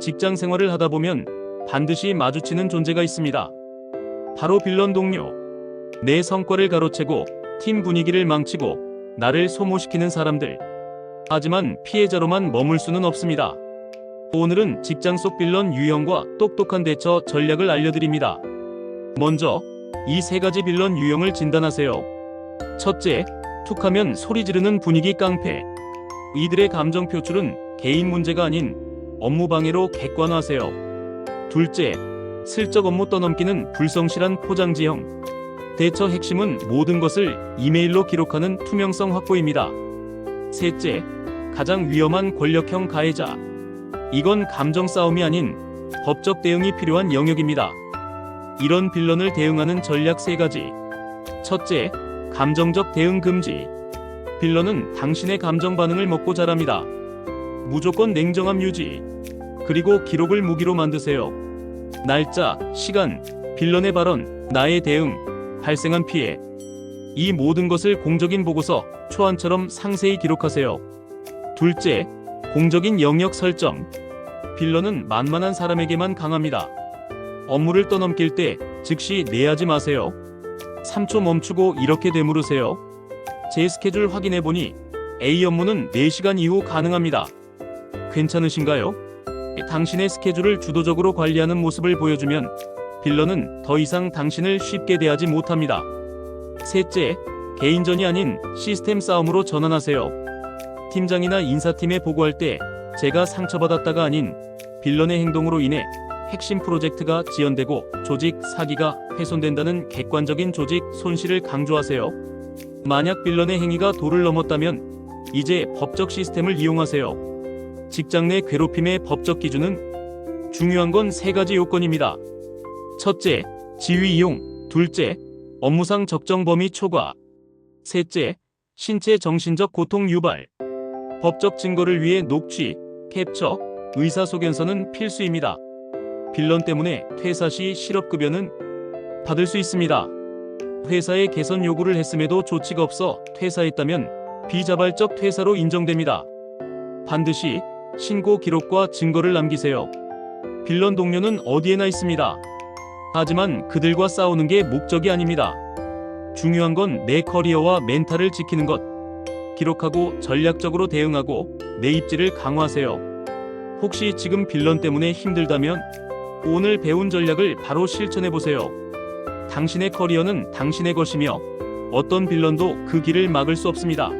직장 생활을 하다 보면 반드시 마주치는 존재가 있습니다. 바로 빌런 동료. 내 성과를 가로채고 팀 분위기를 망치고 나를 소모시키는 사람들. 하지만 피해자로만 머물 수는 없습니다. 오늘은 직장 속 빌런 유형과 똑똑한 대처 전략을 알려드립니다. 먼저 이 세 가지 빌런 유형을 진단하세요. 첫째, 툭하면 소리 지르는 분위기 깡패. 이들의 감정 표출은 개인 문제가 아닌 업무 방해로 객관화하세요. 둘째, 슬쩍 업무 떠넘기는 불성실한 포장 지형. 대처 핵심은 모든 것을 이메일로 기록하는 투명성 확보입니다. 셋째, 가장 위험한 권력형 가해자. 이건 감정 싸움이 아닌 법적 대응이 필요한 영역입니다. 이런 빌런을 대응하는 전략 세 가지. 첫째, 감정적 대응 금지. 빌런은 당신의 감정 반응을 먹고 자랍니다. 무조건 냉정함 유지. 그리고 기록을 무기로 만드세요. 날짜, 시간, 빌런의 발언, 나의 대응, 발생한 피해. 이 모든 것을 공적인 보고서, 초안처럼 상세히 기록하세요. 둘째, 공적인 영역 설정. 빌런은 만만한 사람에게만 강합니다. 업무를 떠넘길 때 즉시 내하지 마세요. 3초 멈추고 이렇게 되물으세요. 제 스케줄 확인해 보니 A 업무는 4시간 이후 가능합니다. 괜찮으신가요? 당신의 스케줄을 주도적으로 관리하는 모습을 보여주면 빌런은 더 이상 당신을 쉽게 대하지 못합니다. 셋째, 개인전이 아닌 시스템 싸움으로 전환하세요. 팀장이나 인사팀에 보고할 때 제가 상처받았다가 아닌 빌런의 행동으로 인해 핵심 프로젝트가 지연되고 조직 사기가 훼손된다는 객관적인 조직 손실을 강조하세요. 만약 빌런의 행위가 도를 넘었다면 이제 법적 시스템을 이용하세요. 직장 내 괴롭힘의 법적 기준은 중요한 건 세 가지 요건입니다. 첫째, 지위 이용. 둘째, 업무상 적정 범위 초과. 셋째, 신체 정신적 고통 유발. 법적 증거를 위해 녹취, 캡처, 의사소견서는 필수입니다. 빌런 때문에 퇴사 시 실업급여는 받을 수 있습니다. 회사에 개선 요구를 했음에도 조치가 없어 퇴사했다면 비자발적 퇴사로 인정됩니다. 반드시 신고 기록과 증거를 남기세요. 빌런 동료는 어디에나 있습니다. 하지만 그들과 싸우는 게 목적이 아닙니다. 중요한 건 내 커리어와 멘탈을 지키는 것. 기록하고 전략적으로 대응하고 내 입지를 강화하세요. 혹시 지금 빌런 때문에 힘들다면 오늘 배운 전략을 바로 실천해 보세요. 당신의 커리어는 당신의 것이며 어떤 빌런도 그 길을 막을 수 없습니다.